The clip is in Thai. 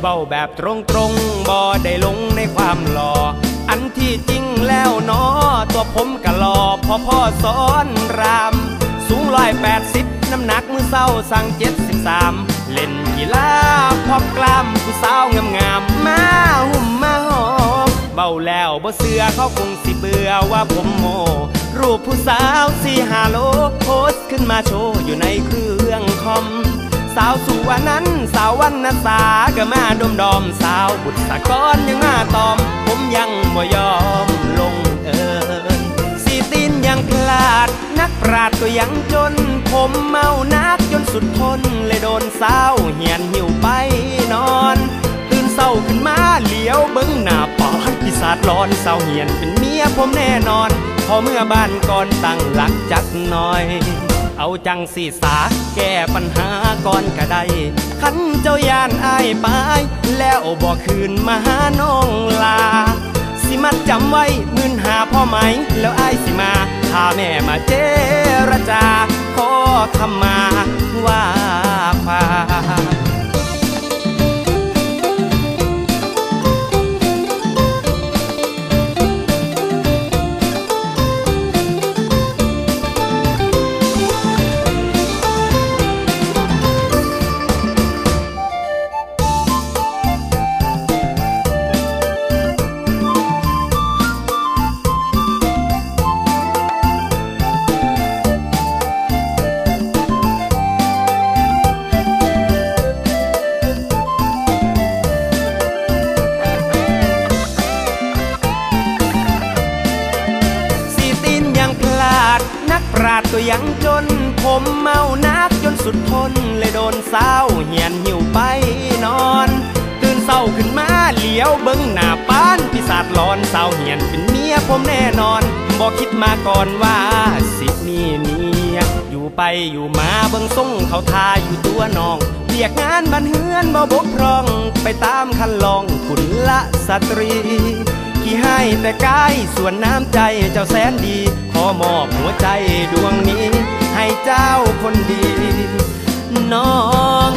เบาแบบตรงตรงบ่ได้ลงในความหล่อ อันที่จริงแล้วนอตัวผมกะหล่อพอพ่อสอนราม สูงร้อยแปดสิบน้ำหนักมือเศร้าสั่งเจ็ดสิบสามเล่นกีฬาพอบกล้ามผู้สาวงามงามมาหุ่มมาหอมเบาแล้วบ่เสือเขาคงสิเบื่อว่าผมโมรูปผู้สาวสี่หาโลโพสขึ้นมาโชว์อยู่ในเครื่องคอม สาวสวรรณนั้นาววันนสาก็มาดมดอมสาวบุตรสากรยังมาตอม ผมยังบ่ยอมลงเอิสีตีนยังพลาด นักปราดก็ยังจน ผมเมานักจนสุดทน เลยโดนสาวเหียนหิวไปนอน ตื่นเศร้าขึ้นมาเหลียวเบิ้งหน้าปอนพิศาจร้อนเศร้าเหียนเป็นเมียผมแน่นอน พอเมื่อบ้านก่อนตั้งหลักจักหน่อย เอาจังสีสาแก้ปัญหาก่อนก็ได้ขันเจ้ายานอายไปแล้วบอกคืนมาหาน้องลา สิมัดจำไว้มื่นหาพ่อไหม แล้วอายสิมาพาแม่มาเจรจา ขอคำมาว่าความ นักปราดก็ยังจน ผมเมานักจนสุดทน เลยโดนสาเหียนหิวไปนอน ตื่นเศร้าขึ้นมาเหลียวเบิ้งหน้าป้านพิศาจหลอนสาเหียนเป็นเมียผมแน่นอนบอกคิดมาก่อนว่าสิมีเมียอยู่ไปอยู่มาเบิ้งส่งเขาทาอยู่ตัวน้องเรียกงานบันเฮือนบ่บกพร่อง ไปตามคันลองคุณละสตรี ที่ให้แต่กายส่วนน้ำใจเจ้าแสนดี ขอมอบหัวใจดวงนี้ ให้เจ้าคนดี น้อง